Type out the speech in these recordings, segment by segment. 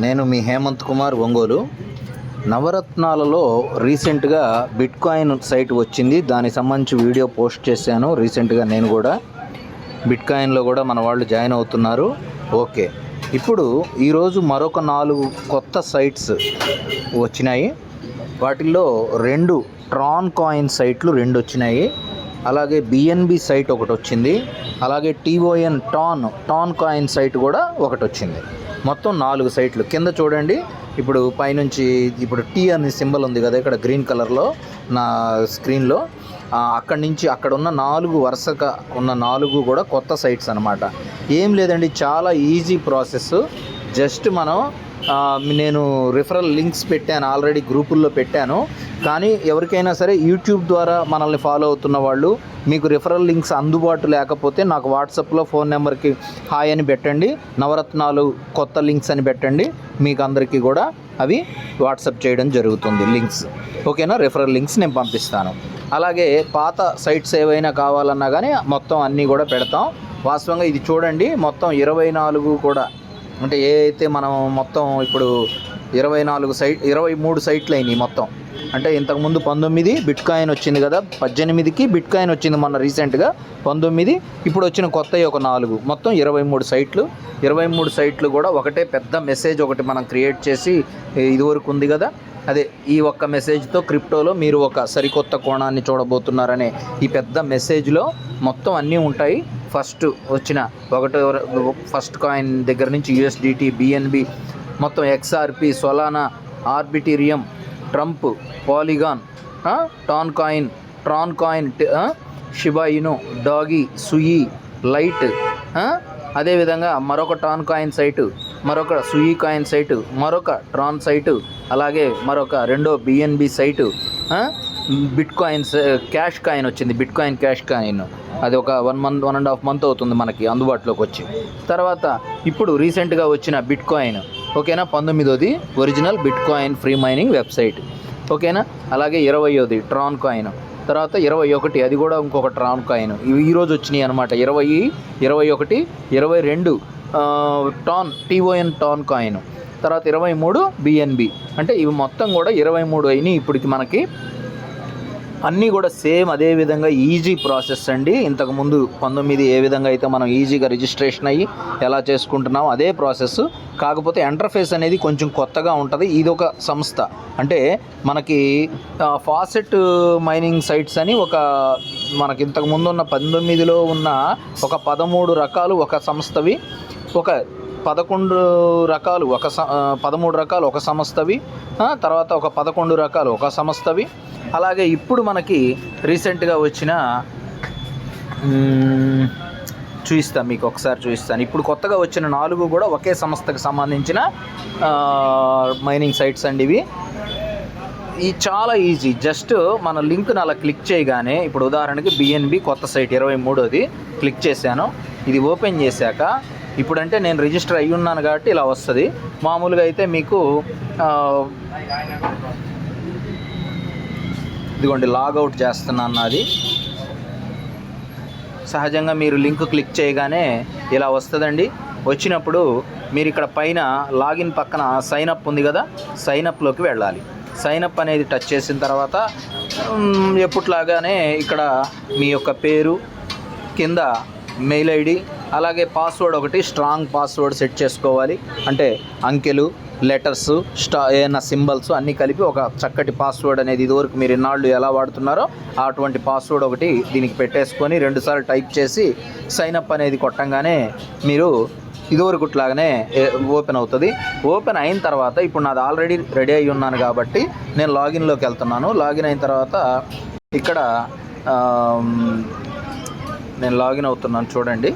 నేను మీ హేమంత్ కుమార్ ఒంగోలు. నవరత్నాలలో రీసెంట్గా బిట్ కాయిన్ సైట్ వచ్చింది. దానికి సంబంధించి వీడియో పోస్ట్ చేశాను. రీసెంట్గా నేను కూడా బిట్ కాయిన్లో కూడా మన వాళ్ళు జాయిన్ అవుతున్నారు. ఓకే. ఇప్పుడు ఈరోజు మరొక నాలుగు కొత్త సైట్స్ వచ్చినాయి. వాటిల్లో రెండు ట్రాన్ కాయిన్ సైట్లు రెండు వచ్చినాయి. అలాగే బిఎన్బి సైట్ ఒకటి వచ్చింది. అలాగే TON ton ton coin site కూడా ఒకటి వచ్చింది. మొత్తం నాలుగు సైట్లు. కింద చూడండి ఇప్పుడు పైనుంచి ఇప్పుడు టీ అనే సింబల్ ఉంది కదా ఇక్కడ గ్రీన్ కలర్లో నా స్క్రీన్లో. అక్కడి నుంచి అక్కడ ఉన్న నాలుగు వరుసగా ఉన్న నాలుగు కూడా కొత్త సైట్స్ అనమాట ఏం లేదండి చాలా ఈజీ ప్రాసెస్ జస్ట్ మనం నేను రిఫరల్ లింక్స్ పెట్టాను ఆల్రెడీ గ్రూపుల్లో పెట్టాను. కానీ ఎవరికైనా సరే యూట్యూబ్ ద్వారా మనల్ని ఫాలో అవుతున్న వాళ్ళు మీకు రిఫరల్ లింక్స్ అందుబాటు లేకపోతే నాకు వాట్సాప్లో ఫోన్ నెంబర్కి హాయ్ అని పెట్టండి నవరత్నాలు కొత్త లింక్స్ అని పెట్టండి మీకు అందరికీ కూడా అవి వాట్సాప్ చేయడం జరుగుతుంది లింక్స్ ఓకేనా? రిఫరల్ లింక్స్ నేను పంపిస్తాను. అలాగే పాత సైట్స్ ఏవైనా కావాలన్నా కానీ మొత్తం అన్నీ కూడా పెడతాం. వాస్తవంగా ఇది చూడండి మొత్తం ఇరవై నాలుగు కూడా అంటే ఏ అయితే మనం మొత్తం ఇప్పుడు ఇరవై నాలుగు సైట్ ఇరవై మూడు సైట్లు అయినాయి మొత్తం. అంటే ఇంతకుముందు పంతొమ్మిది బిట్ కాయిన్ వచ్చింది కదా పద్దెనిమిదికి బిట్ కాయిన్ వచ్చింది మొన్న రీసెంట్గా పంతొమ్మిది ఇప్పుడు వచ్చిన కొత్తవి ఒక నాలుగు. మొత్తం ఇరవై మూడు సైట్లు. ఇరవై మూడు సైట్లు కూడా ఒకటే పెద్ద మెసేజ్ ఒకటి మనం క్రియేట్ చేసి ఇదివరకు ఉంది కదా. అదే ఈ ఒక్క మెసేజ్తో క్రిప్టోలో మీరు ఒక సరికొత్త కోణాన్ని చూడబోతున్నారనే ఈ పెద్ద మెసేజ్లో మొత్తం అన్నీ ఉంటాయి. ఫస్ట్ వచ్చిన ఒకటో ఫస్ట్ కాయిన్ దగ్గర నుంచి యుఎస్డిటి బిఎన్బి మొత్తం XRP Solana Arbitrum Trump Polygon Ton coin Tron coin Shiba Inu doggy Sui lite అదేవిధంగా మరొక టాన్ కాయిన్ సైటు మరొక సుయి కాయిన్ సైటు మరొక ట్రాన్ సైటు అలాగే మరొక రెండో BNB site bitcoins cash coin వచ్చింది బిట్ కాయిన్ క్యాష్ కాయిన్ అది ఒక one month one and half month అవుతుంది మనకి అందుబాటులోకి వచ్చి. తర్వాత ఇప్పుడు రీసెంట్గా వచ్చిన బిట్ కాయిన్ ఓకేనా? పంతొమ్మిదోది original bitcoin free mining website ఓకేనా? అలాగే ఇరవయోది ట్రాన్ కాయిన్ తర్వాత ఇరవై ఒకటి అది కూడా ఇంకొక ట్రాన్ కాయిన్ ఇవి ఈరోజు వచ్చినాయి అనమాట ఇరవై ఇరవై ఒకటి ఇరవై రెండు టాన్ టీఓఎన్ టాన్ కాయిన్ తర్వాత ఇరవై మూడు బిఎన్బి అంటే ఇవి మొత్తం కూడా ఇరవై మూడు అయినాయి ఇప్పటికి మనకి. అన్నీ కూడా సేమ్ అదే విధంగా ఈజీ ప్రాసెస్ అండి. ఇంతకుముందు పంతొమ్మిది ఏ విధంగా అయితే మనం ఈజీగా రిజిస్ట్రేషన్ అయ్యి ఎలా చేసుకుంటున్నాం అదే ప్రాసెస్. కాకపోతే ఎంటర్ఫేస్ అనేది కొంచెం కొత్తగా ఉంటుంది. ఇది ఒక సంస్థ. అంటే మనకి ఫాసెట్ మైనింగ్ సైట్స్ అని ఒక మనకి ఇంతకు ముందు ఉన్న పంతొమ్మిదిలో ఉన్న ఒక పదమూడు రకాలు ఒక సంస్థవి ఒక పదకొండు రకాలు ఒక పదమూడు రకాలు ఒక సంస్థవి తర్వాత ఒక పదకొండు రకాలు ఒక సంస్థవి అలాగే ఇప్పుడు మనకి రీసెంట్గా వచ్చిన చూపిస్తాను మీకు ఒకసారి చూపిస్తాను ఇప్పుడు కొత్తగా వచ్చిన నాలుగు కూడా ఒకే సంస్థకు సంబంధించిన మైనింగ్ సైట్స్ అండి ఇవి. ఈ చాలా ఈజీ. జస్ట్ మన లింక్ని అలా క్లిక్ చేయగానే ఇప్పుడు ఉదాహరణకి బిఎన్బి కొత్త సైట్ ఇరవై మూడోది క్లిక్ చేశాను. ఇది ఓపెన్ చేశాక ఇప్పుడంటే నేను రిజిస్టర్ అయ్యి ఉన్నాను కాబట్టి ఇలా వస్తుంది. మామూలుగా అయితే మీకు ఇదిగోండి లాగౌట్ చేస్తున్నాను నాది సహజంగా మీరు లింక్ క్లిక్ చేయగానే ఇలా వస్తుందండి. వచ్చినప్పుడు మీరు ఇక్కడ పైన లాగిన్ పక్కన సైన్ అప్ ఉంది కదా సైన్ అప్లోకి వెళ్ళాలి. సైన్ అప్ అనేది టచ్ చేసిన తర్వాత ఎప్పుట్లాగానే ఎప్పట్లాగానే ఇక్కడ మీ యొక్క పేరు కింద మెయిల్ ఐడి అలాగే పాస్వర్డ్ ఒకటి స్ట్రాంగ్ పాస్వర్డ్ సెట్ చేసుకోవాలి. అంటే అంకెలు లెటర్స్ స్టా ఏమైనా సింబల్స్ అన్నీ కలిపి ఒక చక్కటి పాస్వర్డ్ అనేది ఇదివరకు మీరు ఇన్నాళ్ళు ఎలా వాడుతున్నారో అటువంటి పాస్వర్డ్ ఒకటి దీనికి పెట్టేసుకొని రెండుసార్లు టైప్ చేసి సైనప్ అనేది కొట్టంగానే మీరు ఇదివరకుట్లాగానే ఓపెన్ అవుతుంది. ఓపెన్ అయిన తర్వాత ఇప్పుడు నాది ఆల్రెడీ రెడీ అయి ఉన్నాను కాబట్టి నేను లాగిన్లోకి వెళ్తున్నాను. లాగిన్ అయిన తర్వాత ఇక్కడ నేను లాగిన్ అవుతున్నాను చూడండి.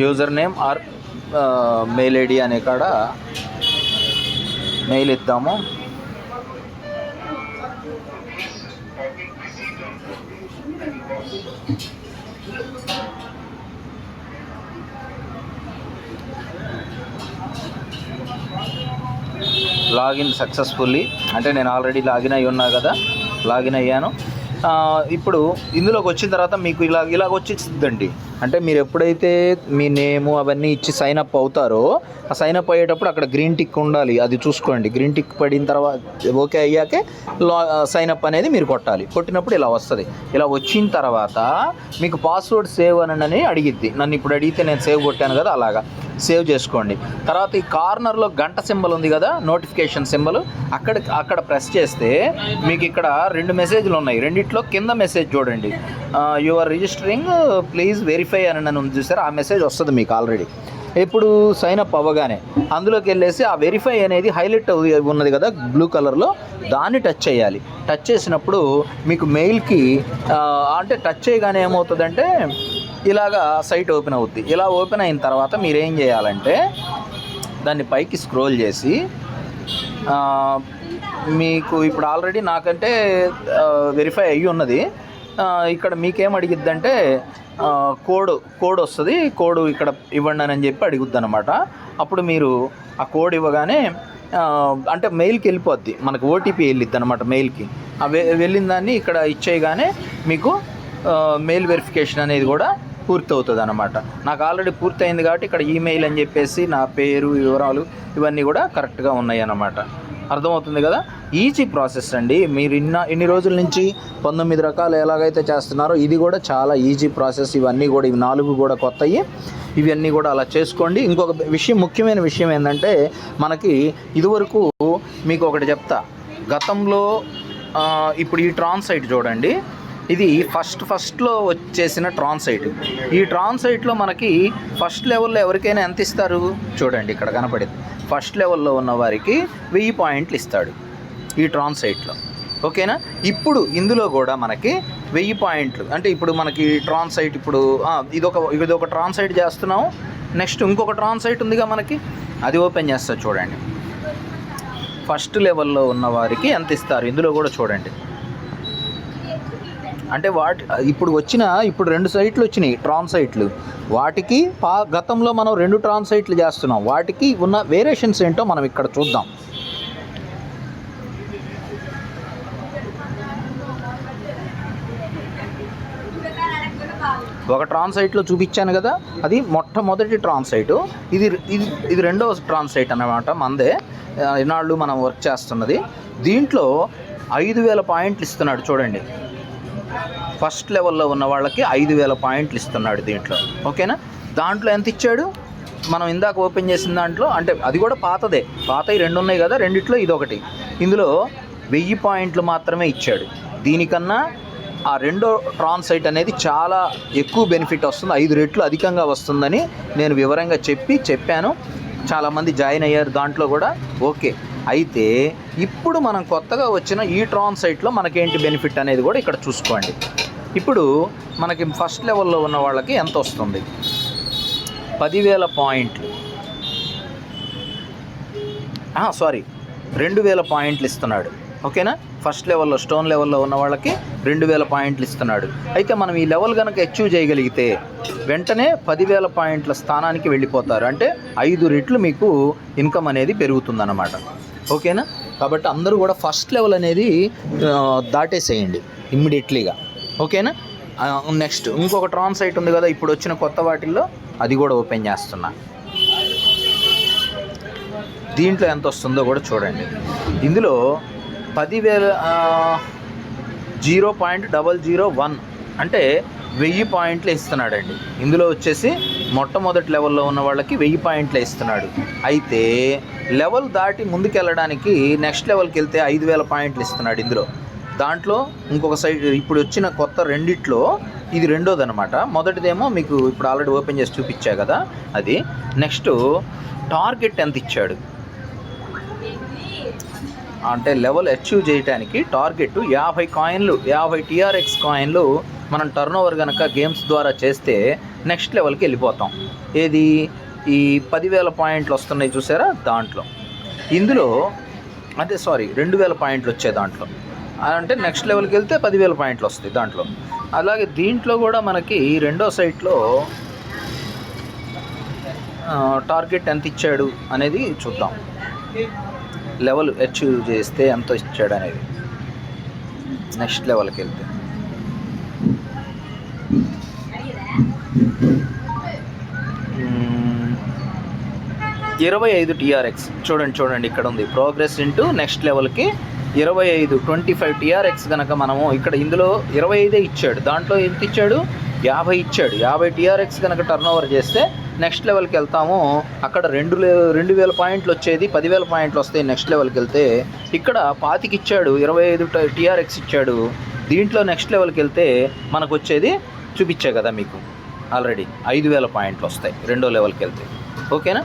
User name or mail ID అనే కాడ మెయిల్ ఇద్దాము. Login successfully. అంటే నేను ఆల్రెడీ లాగిన్ అయి ఉన్నా కదా లాగిన్ అయ్యాను. ఇప్పుడు ఇందులోకి వచ్చిన తర్వాత మీకు ఇలా ఇలాగ వచ్చేసిద్దండి. అంటే మీరు ఎప్పుడైతే మీ నేము అవన్నీ ఇచ్చి సైన్ అప్ అవుతారో ఆ సైన్ అప్ అయ్యేటప్పుడు అక్కడ గ్రీన్ టిక్ ఉండాలి. అది చూసుకోండి. గ్రీన్ టిక్ పడిన తర్వాత ఓకే అయ్యాకే లా సైన్ అప్ అనేది మీరు కొట్టాలి. కొట్టినప్పుడు ఇలా వస్తుంది. ఇలా వచ్చిన తర్వాత మీకు పాస్వర్డ్ సేవ్ అని అడిగిద్ది. నన్ను ఇప్పుడు అడిగితే నేను సేవ్ కొట్టాను కదా అలాగా. సేవ్ చేసుకోండి. తర్వాత ఈ కార్నర్లో గంట సింబల్ ఉంది కదా నోటిఫికేషన్ సింబల్. అక్కడ అక్కడ ప్రెస్ చేస్తే మీకు ఇక్కడ రెండు మెసేజ్లు ఉన్నాయి. రెండిట్లో కింద మెసేజ్ చూడండి. యువర్ రిజిస్టరింగ్ ప్లీజ్ వెరిఫై అని నన్ను చూసారు? ఆ మెసేజ్ వస్తుంది మీకు ఆల్రెడీ ఇప్పుడు సైన్అప్ అవ్వగానే అందులోకి వెళ్ళేసి ఆ వెరిఫై అనేది హైలైట్ ఉన్నది కదా బ్లూ కలర్లో దాన్ని టచ్ చేయాలి. టచ్ చేసినప్పుడు మీకు మెయిల్కి అంటే టచ్ చేయగానే ఏమవుతుందంటే ఇలాగా సైట్ ఓపెన్ అవుద్ది. ఇలా ఓపెన్ అయిన తర్వాత మీరు ఏం చేయాలంటే దాన్ని పైకి స్క్రోల్ చేసి మీకు ఇప్పుడు ఆల్రెడీ నాకంటే వెరిఫై అయ్యి ఉన్నది. ఇక్కడ మీకేం అడిగిద్దంటే కోడ్ కోడ్ వస్తుంది. కోడ్ ఇక్కడ ఇవ్వండి అని చెప్పి అడుగుద్ది అనమాట అప్పుడు మీరు ఆ కోడ్ ఇవ్వగానే అంటే మెయిల్కి వెళ్ళిపోద్ది. మనకు ఓటీపీ వెళ్ళిద్ది అనమాట మెయిల్కి వెళ్ళిన దాన్ని ఇక్కడ ఇచ్చేయగానే మీకు మెయిల్ వెరిఫికేషన్ అనేది కూడా పూర్తి అవుతుంది అనమాట నాకు ఆల్రెడీ పూర్తి అయింది కాబట్టి ఇక్కడ ఈమెయిల్ అని చెప్పేసి నా పేరు వివరాలు ఇవన్నీ కూడా కరెక్ట్గా ఉన్నాయి అన్నమాట అర్థమవుతుంది కదా? ఈజీ ప్రాసెస్ అండి. మీరు ఇన్న ఇన్ని రోజుల నుంచి పంతొమ్మిది రకాలు ఎలాగైతే చేస్తున్నారో ఇది కూడా చాలా ఈజీ ప్రాసెస్ ఇవన్నీ కూడా ఇవి నాలుగు కూడా కొత్తవి ఇవన్నీ కూడా అలా చేసుకోండి. ఇంకొక విషయం ముఖ్యమైన విషయం ఏంటంటే మనకి ఇదివరకు మీకు ఒకటి చెప్తా. గతంలో ఇప్పుడు ఈ ట్రాన్ సైట్ చూడండి. ఇది ఫస్ట్ ఫస్ట్లో వచ్చేసిన ట్రాన్సైట్ ఈ ట్రాన్సైట్లో మనకి ఫస్ట్ లెవెల్లో ఎవరికైనా ఎంత ఇస్తారు? చూడండి ఇక్కడ కనపడింది. ఫస్ట్ లెవెల్లో ఉన్న వారికి వెయ్యి పాయింట్లు ఇస్తాడు ఈ ట్రాన్సైట్లో ఓకేనా? ఇప్పుడు ఇందులో కూడా మనకి వెయ్యి పాయింట్లు. అంటే ఇప్పుడు మనకి ట్రాన్సైట్ ఇప్పుడు ఇదొక ఇదొక ట్రాన్ సైట్ చేస్తున్నాం నెక్స్ట్ ఇంకొక ట్రాన్ సైట్ ఉందిగా మనకి. అది ఓపెన్ చేస్తా చూడండి. ఫస్ట్ లెవెల్లో ఉన్న వారికి ఎంత ఇస్తారు? ఇందులో కూడా చూడండి. అంటే వాటి ఇప్పుడు వచ్చిన ఇప్పుడు రెండు సైట్లు వచ్చినాయి ట్రాన్ సైట్లు. వాటికి పా గతంలో మనం రెండు ట్రాన్సైట్లు చేస్తున్నాం. వాటికి ఉన్న వేరియేషన్స్ ఏంటో మనం ఇక్కడ చూద్దాం. ఒక ట్రాన్ సైట్లో చూపించాను కదా అది మొట్టమొదటి ట్రాన్ సైటు. ఇది ఇది ఇది రెండవ ట్రాన్ సైట్ అన్నమాట మందే. ఇన్నాళ్ళు మనం వర్క్ చేస్తున్నది. దీంట్లో ఐదు వేల పాయింట్లు ఇస్తున్నాడు చూడండి. ఫస్ట్ లెవెల్లో ఉన్న వాళ్ళకి ఐదు వేల పాయింట్లు ఇస్తున్నాడు దీంట్లో. ఓకేనా? దాంట్లో ఎంత ఇచ్చాడు? మనం ఇందాక ఓపెన్ చేసిన దాంట్లో అంటే అది కూడా పాతదే. పాతవి రెండు ఉన్నాయి కదా రెండిట్లో ఇది ఒకటి. ఇందులో వెయ్యి పాయింట్లు మాత్రమే ఇచ్చాడు. దీనికన్నా ఆ రెండో ట్రాన్ సైట్ అనేది చాలా ఎక్కువ బెనిఫిట్ వస్తుంది. ఐదు రెట్లు అధికంగా వస్తుందని నేను వివరంగా చెప్పి చెప్పాను. చాలామంది జాయిన్ అయ్యారు దాంట్లో కూడా. ఓకే. అయితే ఇప్పుడు మనం కొత్తగా వచ్చిన ఈ ట్రాన్ సైట్లో మనకేంటి బెనిఫిట్ అనేది కూడా ఇక్కడ చూసుకోండి. ఇప్పుడు మనకి ఫస్ట్ లెవెల్లో ఉన్న వాళ్ళకి ఎంత వస్తుంది? పదివేల పాయింట్లు. సారీ రెండు వేల పాయింట్లు ఇస్తున్నాడు. ఓకేనా? ఫస్ట్ లెవెల్లో స్టోన్ లెవెల్లో ఉన్న వాళ్ళకి రెండు వేల పాయింట్లు ఇస్తున్నాడు. అయితే మనం ఈ లెవెల్ కనుక అచీవ్ చేయగలిగితే వెంటనే పదివేల పాయింట్ల స్థానానికి వెళ్ళిపోతారు. అంటే ఐదు రెట్లు మీకు ఇన్కమ్ అనేది పెరుగుతుందన్నమాట. ఓకేనా? కాబట్టి అందరూ కూడా ఫస్ట్ లెవెల్ అనేది దాటేసేయండి ఇమ్మీడియట్లీగా. ఓకేనా? నెక్స్ట్ ఇంకొక ట్రాన్ సైట్ ఉంది కదా ఇప్పుడు వచ్చిన కొత్త వాటిల్లో అది కూడా ఓపెన్ చేస్తున్నా. దీంట్లో ఎంత వస్తుందో కూడా చూడండి. ఇందులో పదివేల zero point double zero one అంటే వెయ్యి పాయింట్లు ఇస్తున్నాడండి. ఇందులో వచ్చేసి మొట్టమొదటి లెవెల్లో ఉన్న వాళ్ళకి వెయ్యి పాయింట్లు ఇస్తున్నాడు. అయితే లెవెల్ దాటి ముందుకెళ్ళడానికి నెక్స్ట్ లెవెల్కి వెళ్తే ఐదు వేల పాయింట్లు ఇస్తున్నాడు ఇందులో. దాంట్లో ఇంకొక సైడ్ ఇప్పుడు వచ్చిన కొత్త రెండిట్లో ఇది రెండోది అనమాట మొదటిదేమో మీకు ఇప్పుడు ఆల్రెడీ ఓపెన్ చేసి చూపించా కదా అది. నెక్స్ట్ టార్గెట్ ఎంత ఇచ్చాడు? అంటే లెవెల్ అచీవ్ చేయడానికి టార్గెట్ యాభై కాయిన్లు యాభై టీఆర్ఎక్స్ కాయిన్లు మనం టర్న్ ఓవర్ కనుక గేమ్స్ ద్వారా చేస్తే నెక్స్ట్ లెవెల్కి వెళ్ళిపోతాం. ఏది? ఈ పదివేల పాయింట్లు వస్తున్నాయి చూసారా? దాంట్లో. ఇందులో అదే సారీ రెండు వేల పాయింట్లు వచ్చే దాంట్లో. అంటే నెక్స్ట్ లెవెల్కి వెళ్తే పదివేల పాయింట్లు వస్తాయి దాంట్లో. అలాగే దీంట్లో కూడా మనకి రెండో సైట్లో టార్గెట్ ఎంత ఇచ్చాడు అనేది చూద్దాం. లెవెల్ అచీవ్ చేస్తే ఎంత ఇచ్చాడు అనేది. నెక్స్ట్ లెవెల్కి వెళ్తే. ఇరవై ఐదు టీఆర్ఎక్స్ చూడండి చూడండి ఇక్కడ ఉంది. ప్రోగ్రెస్ ఇంటూ నెక్స్ట్ లెవెల్కి ఇరవై ఐదు ట్వంటీ ఫైవ్ టీఆర్ఎక్స్ కనుక మనము ఇక్కడ ఇందులో ఇరవై ఐదే ఇచ్చాడు. దాంట్లో ఎంత ఇచ్చాడు? యాభై ఇచ్చాడు. యాభై టీఆర్ఎక్స్ కనుక టర్న్ ఓవర్ చేస్తే నెక్స్ట్ లెవెల్కి వెళ్తాము. అక్కడ రెండు రెండు వేల పాయింట్లు వచ్చేది పదివేల పాయింట్లు వస్తాయి నెక్స్ట్ లెవెల్కి వెళ్తే. ఇక్కడ పాతికి ఇచ్చాడు ఇరవై ఐదు టీఆర్ఎక్స్ ఇచ్చాడు. దీంట్లో నెక్స్ట్ లెవెల్కి వెళ్తే మనకు వచ్చేది చూపించా కదా మీకు. ఆల్రెడీ ఐదు వేల పాయింట్లు వస్తాయి రెండో లెవెల్కి వెళ్తే. ఓకేనా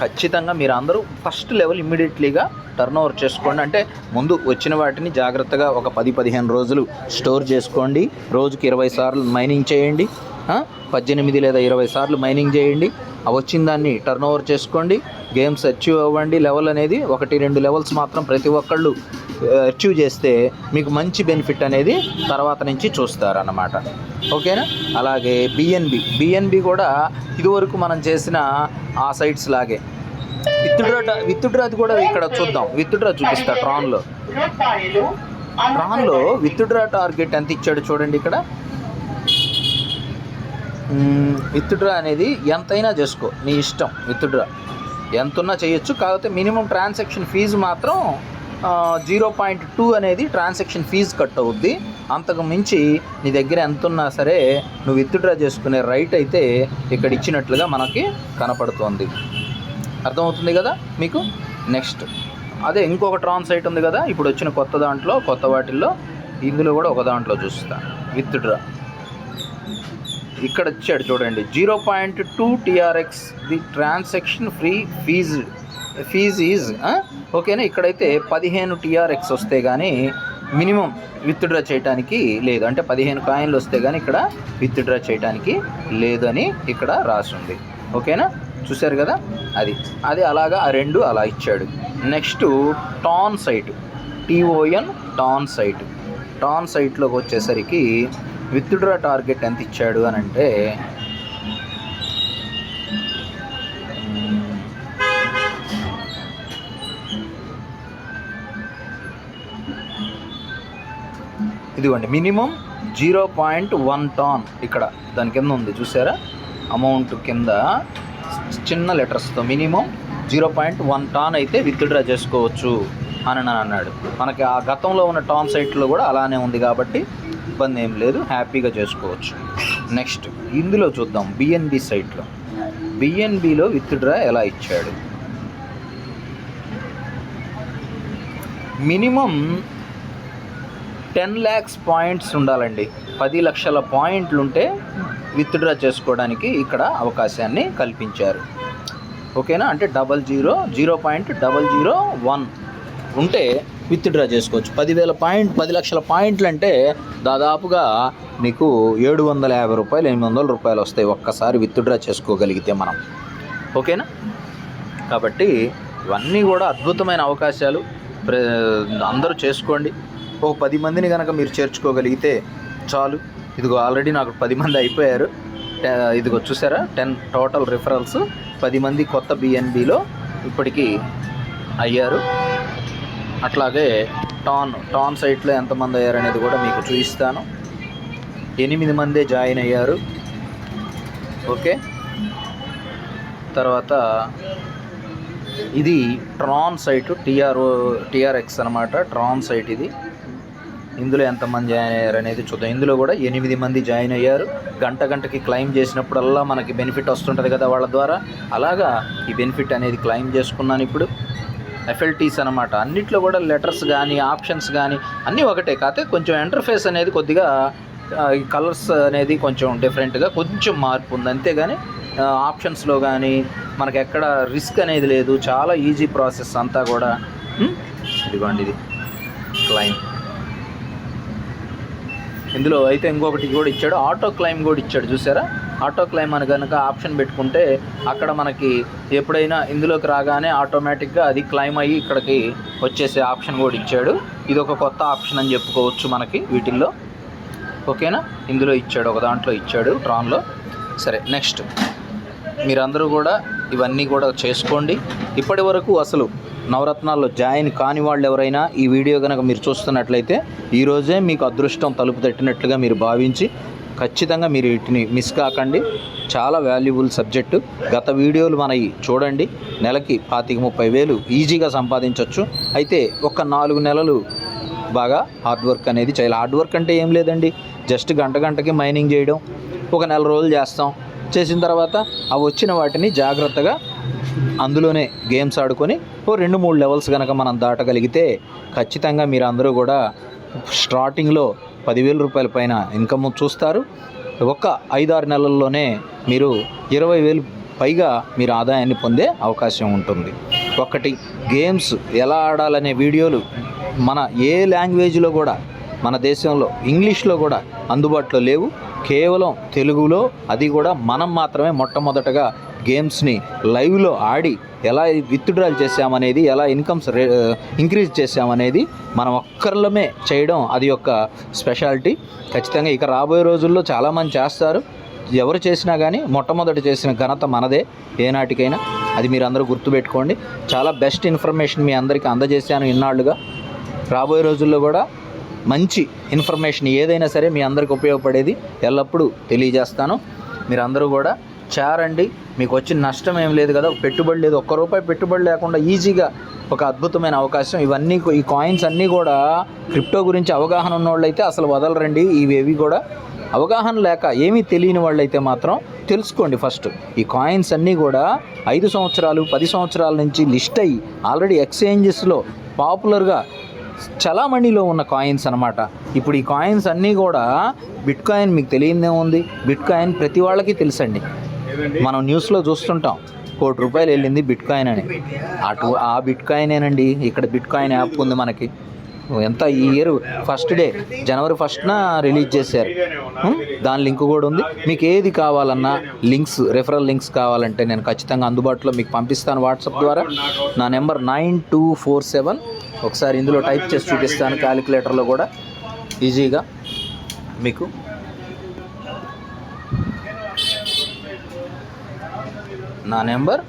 ఖచ్చితంగా మీరు అందరూ ఫస్ట్ లెవెల్ ఇమ్మీడియట్లీగా టర్న్ ఓవర్ చేసుకోండి. అంటే ముందు వచ్చిన వాటిని జాగ్రత్తగా ఒక పది పదిహేను రోజులు స్టోర్ చేసుకోండి. రోజుకి ఇరవై సార్లు మైనింగ్ చేయండి. పద్దెనిమిది లేదా ఇరవై సార్లు మైనింగ్ చేయండి. వచ్చిన దాన్ని టర్న్ ఓవర్ చేసుకోండి. గేమ్స్ అచీవ్ అవ్వండి. లెవెల్ అనేది ఒకటి రెండు లెవెల్స్ మాత్రం ప్రతి ఒక్కళ్ళు అచీవ్ చేస్తే మీకు మంచి బెనిఫిట్ అనేది తర్వాత నుంచి చూస్తారన్నమాట. ఓకేనా? అలాగే బిఎన్బి బిఎన్బి కూడా ఇదివరకు మనం చేసిన ఆ సైట్స్ లాగే. విత్డ్రా విత్డ్రాది కూడా ఇక్కడ చూద్దాం. విత్డ్రా చూపిస్తా ట్రాన్లో. ట్రాన్లో విత్డ్రా టార్గెట్ ఎంత ఇచ్చాడు చూడండి ఇక్కడ. విత్డ్రా అనేది ఎంతైనా చేసుకో నీ ఇష్టం విత్డ్రా ఎంతున్నా చేయొచ్చు కాకపోతే మినిమం ట్రాన్సాక్షన్ ఫీజు మాత్రం జీరో పాయింట్ టూ అనేది ట్రాన్సాక్షన్ ఫీజు కట్ అవుద్ది. అంతకు మించి నీ దగ్గర ఎంత ఉన్నా సరే నువ్వు విత్డ్రా చేసుకునే రైట్ అయితే ఇక్కడ ఇచ్చినట్లుగా మనకి కనపడుతోంది. అర్థమవుతుంది కదా మీకు? నెక్స్ట్. అదే ఇంకొక ట్రాన్ సైట్ ఉంది కదా ఇప్పుడు వచ్చిన కొత్త దాంట్లో కొత్త వాటిల్లో ఇందులో కూడా ఒక దాంట్లో చూస్తా. విత్డ్రా. ఇక్కడ ఇచ్చాడు చూడండి. Zero point two TRX the transaction free fee fees is ఓకేనా ఇక్కడైతే పదిహేను టీఆర్ఎక్స్ వస్తే కానీ మినిమం విత్డ్రా చేయడానికి లేదు. అంటే పదిహేను కాయిన్లు వస్తే కానీ ఇక్కడ విత్డ్రా చేయడానికి లేదు అని ఇక్కడ రాసి ఉంది ఓకేనా చూశారు కదా? అది. అది అలాగా ఆ రెండు అలా ఇచ్చాడు. Next Ton site TON Ton site Ton సైట్లోకి వచ్చేసరికి విత్డ్రా టార్గెట్ ఎంత ఇచ్చాడు అని అంటే ఇదిగోండి minimum zero point one Ton ఇక్కడ దాని కింద ఉంది చూసారా? అమౌంట్ కింద చిన్న లెటర్స్తో minimum zero point one Ton అయితే విత్డ్రా చేసుకోవచ్చు అని నన్ను అన్నాడు. మనకి ఆ గతంలో ఉన్న టాన్ సైట్లో కూడా అలానే ఉంది కాబట్టి ఇబ్బంది ఏం లేదు హ్యాపీగా చేసుకోవచ్చు. నెక్స్ట్ ఇందులో చూద్దాం బిఎన్బి సైట్లో. బిఎన్బిలో విత్డ్రా ఎలా ఇచ్చాడు? మినిమం టెన్ ల్యాక్స్ పాయింట్స్ ఉండాలండి. పది లక్షల పాయింట్లు ఉంటే విత్డ్రా చేసుకోవడానికి ఇక్కడ అవకాశాన్ని కల్పించారు. ఓకేనా? అంటే double zero zero point double zero one ఉంటే విత్డ్రా చేసుకోవచ్చు. పదివేల పాయింట్ పది లక్షల పాయింట్లు అంటే దాదాపుగా మీకు ఏడు వందల యాభై రూపాయలు ఎనిమిది వందల రూపాయలు వస్తాయి ఒక్కసారి విత్డ్రా చేసుకోగలిగితే మనం. ఓకేనా? కాబట్టి ఇవన్నీ కూడా అద్భుతమైన అవకాశాలు ప్ర- అందరూ చేసుకోండి. ఒక పది మందిని కనుక మీరు చేర్చుకోగలిగితే చాలు. ఇదిగో ఆల్రెడీ నాకు పది మంది అయిపోయారు. ఇదిగో చూసారా? Ten total referrals. పది మంది కొత్త బిఎన్బిలో ఇప్పటికీ అయ్యారు. అట్లాగే టాన్ టాన్ సైట్లో ఎంతమంది అయ్యారు అనేది కూడా మీకు చూపిస్తాను. ఎనిమిది మందే జాయిన్ అయ్యారు. ఓకే? తర్వాత ఇది ట్రాన్ సైట్ టీఆర్ఓ టిఆర్ఎక్స్ అనమాట ట్రాన్ సైట్ ఇది. ఇందులో ఎంతమంది జాయిన్ అయ్యారు అనేది చూద్దాం. ఇందులో కూడా ఎనిమిది మంది జాయిన్ అయ్యారు. గంట గంటకి క్లైమ్ చేసినప్పుడల్లా మనకి బెనిఫిట్ వస్తుంటుంది కదా వాళ్ళ ద్వారా. అలాగా ఈ బెనిఫిట్ అనేది క్లైమ్ చేసుకున్నాను ఇప్పుడు. ఎఫ్ఎల్టీస్ అనమాట అన్నిట్లో కూడా లెటర్స్ కానీ ఆప్షన్స్ కానీ అన్నీ ఒకటే. కాకపోతే కొంచెం ఇంటర్ఫేస్ అనేది కొద్దిగా ఈ కలర్స్ అనేది కొంచెం డిఫరెంట్గా కొంచెం మార్పు ఉంది. అంతేగాని ఆప్షన్స్లో కానీ మనకి ఎక్కడ రిస్క్ అనేది లేదు. చాలా ఈజీ ప్రాసెస్ అంతా కూడా. ఇదిగోండి ఇది. క్లైమ్. ఇందులో అయితే ఇంకొకటి కూడా ఇచ్చాడు. ఆటో క్లైమ్ కూడా ఇచ్చాడు చూసారా? ఆటో క్లైమ్ అని కనుక ఆప్షన్ పెట్టుకుంటే అక్కడ మనకి ఎప్పుడైనా ఇందులోకి రాగానే ఆటోమేటిక్గా అది క్లైమ్ అయ్యి ఇక్కడికి వచ్చేసే ఆప్షన్ కూడా ఇచ్చాడు. ఇది ఒక కొత్త ఆప్షన్ అని చెప్పుకోవచ్చు మనకి వీటిల్లో. ఓకేనా? ఇందులో ఇచ్చాడు ఒక దాంట్లో ఇచ్చాడు ట్రాన్లో సరే నెక్స్ట్ మీరందరూ కూడా ఇవన్నీ కూడా చేసుకోండి. ఇప్పటి వరకు అసలు నవరత్నాల్లో జాయిన్ కాని వాళ్ళు ఎవరైనా ఈ వీడియో కనుక మీరు చూస్తున్నట్లయితే ఈరోజే మీకు అదృష్టం తలుపు తట్టినట్లుగా మీరు భావించి ఖచ్చితంగా మీరు వీటిని మిస్ కాకండి. చాలా వాల్యుబుల్ సబ్జెక్టు. గత వీడియోలు మనవి చూడండి. నెలకి పాతిక ముప్పై వేలు ఈజీగా సంపాదించవచ్చు అయితే ఒక నాలుగు నెలలు బాగా హార్డ్ వర్క్ అనేది చేయాలి. హార్డ్ వర్క్ అంటే ఏం లేదండి. జస్ట్ గంట గంటకి మైనింగ్ చేయడం. ఒక నెల రోజులు చేస్తాం. చేసిన తర్వాత ఆ వచ్చిన వాటిని జాగ్రత్తగా అందులోనే గేమ్స్ ఆడుకొని ఓ రెండు మూడు లెవెల్స్ కనుక మనం దాటగలిగితే ఖచ్చితంగా మీరు అందరూ కూడా స్టార్టింగ్లో పదివేల రూపాయల పైన ఇన్కమ్ చూస్తారు. ఒక్క ఐదారు నెలల్లోనే మీరు ఇరవై వేలు పైగా మీరు ఆదాయాన్ని పొందే అవకాశం ఉంటుంది. ఒకటి గేమ్స్ ఎలా ఆడాలనే వీడియోలు మన ఏ లాంగ్వేజ్లో కూడా మన దేశంలో ఇంగ్లీష్లో కూడా అందుబాటులో లేవు. కేవలం తెలుగులో అది కూడా మనం మాత్రమే మొట్టమొదటగా గేమ్స్ని లైవ్లో ఆడి ఎలా విత్డ్రాల్ చేసామనేది ఎలా ఇన్కమ్స్ రే ఇంక్రీజ్ చేసామనేది మనం ఒక్కరిలోమే చేయడం అది యొక్క స్పెషాలిటీ. ఖచ్చితంగా ఇక రాబోయే రోజుల్లో చాలామంది చేస్తారు. ఎవరు చేసినా కానీ మొట్టమొదటి చేసిన ఘనత మనదే. ఏనాటికైనా అది మీరు అందరూ గుర్తుపెట్టుకోండి. చాలా బెస్ట్ ఇన్ఫర్మేషన్ మీ అందరికీ అందజేశాను ఇన్నాళ్ళుగా రాబోయే రోజుల్లో కూడా మంచి ఇన్ఫర్మేషన్ ఏదైనా సరే మీ అందరికి ఉపయోగపడేది ఎల్లప్పుడూ తెలియజేస్తాను. మీరు అందరూ కూడా చేరండి. మీకు వచ్చిన నష్టం ఏం లేదు కదా పెట్టుబడి లేదు. ఒక్క రూపాయి పెట్టుబడి లేకుండా ఈజీగా ఒక అద్భుతమైన అవకాశం. ఇవన్నీ ఈ కాయిన్స్ అన్నీ కూడా క్రిప్టో గురించి అవగాహన ఉన్నోళ్ళైతే అసలు వదలరండి. ఇవేవి కూడా అవగాహన లేక ఏమీ తెలియని వాళ్ళైతే మాత్రం తెలుసుకోండి ఫస్ట్. ఈ కాయిన్స్ అన్నీ కూడా ఐదు సంవత్సరాలు పది సంవత్సరాల నుంచి లిస్ట్ అయ్యి ఆల్రెడీ ఎక్స్చేంజెస్లో పాపులర్గా చలామణిలో ఉన్న కాయిన్స్ అనమాట ఇప్పుడు ఈ కాయిన్స్ అన్నీ కూడా బిట్ కాయిన్ మీకు తెలియదే ఉంది. బిట్ కాయిన్ ప్రతి వాళ్ళకి తెలుసండి. మనం న్యూస్లో చూస్తుంటాం. కోటి రూపాయలు వెళ్ళింది బిట్ కాయిన్ అని. అటు ఆ బిట్ కాయినేనండి ఇక్కడ బిట్ కాయిన్ యాప్ ఉంది మనకి. ఎంత ఈ ఇయర్ ఫస్ట్ డే జనవరి ఫస్ట్న రిలీజ్ చేశారు. దాని లింక్ కూడా ఉంది. మీకు ఏది కావాలన్నా లింక్స్ రెఫరల్ లింక్స్ కావాలంటే నేను ఖచ్చితంగా అందుబాటులో మీకు పంపిస్తాను వాట్సాప్ ద్వారా. నా number nine two four seven. ఒకసారి ఇందులో టైప్ చేసి చూపిస్తాను క్యాలిక్యులేటర్లో కూడా. ఈజీగా మీకు నా number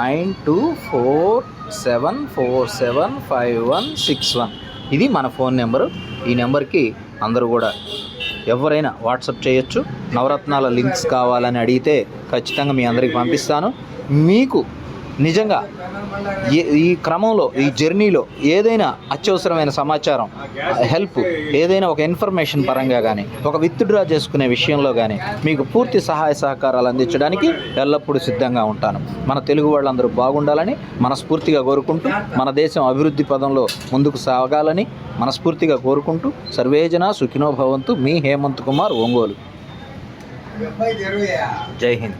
nine two four seven four seven five one six one. ఇది మన ఫోన్ నెంబరు. ఈ నెంబర్కి అందరూ కూడా ఎవరైనా వాట్సప్ చేయొచ్చు. నవరత్నాల లింక్స్ కావాలని అడిగితే ఖచ్చితంగా మీ అందరికి పంపిస్తాను. మీకు నిజంగా ఈ క్రమంలో ఈ జర్నీలో ఏదైనా అత్యవసరమైన సమాచారం హెల్ప్ ఏదైనా ఒక ఇన్ఫర్మేషన్ పరంగా కానీ ఒక విత్డ్రా చేసుకునే విషయంలో కానీ మీకు పూర్తి సహాయ సహకారాలు అందించడానికి ఎల్లప్పుడూ సిద్ధంగా ఉంటాను. మన తెలుగు వాళ్ళందరూ బాగుండాలని మనస్ఫూర్తిగా కోరుకుంటూ మన దేశం అభివృద్ధి పదంలో ముందుకు సాగాలని మనస్ఫూర్తిగా కోరుకుంటూ సర్వేజన సుఖినో భవంతు. మీ హేమంత్ కుమార్ ఒంగోలు. జై హింద్.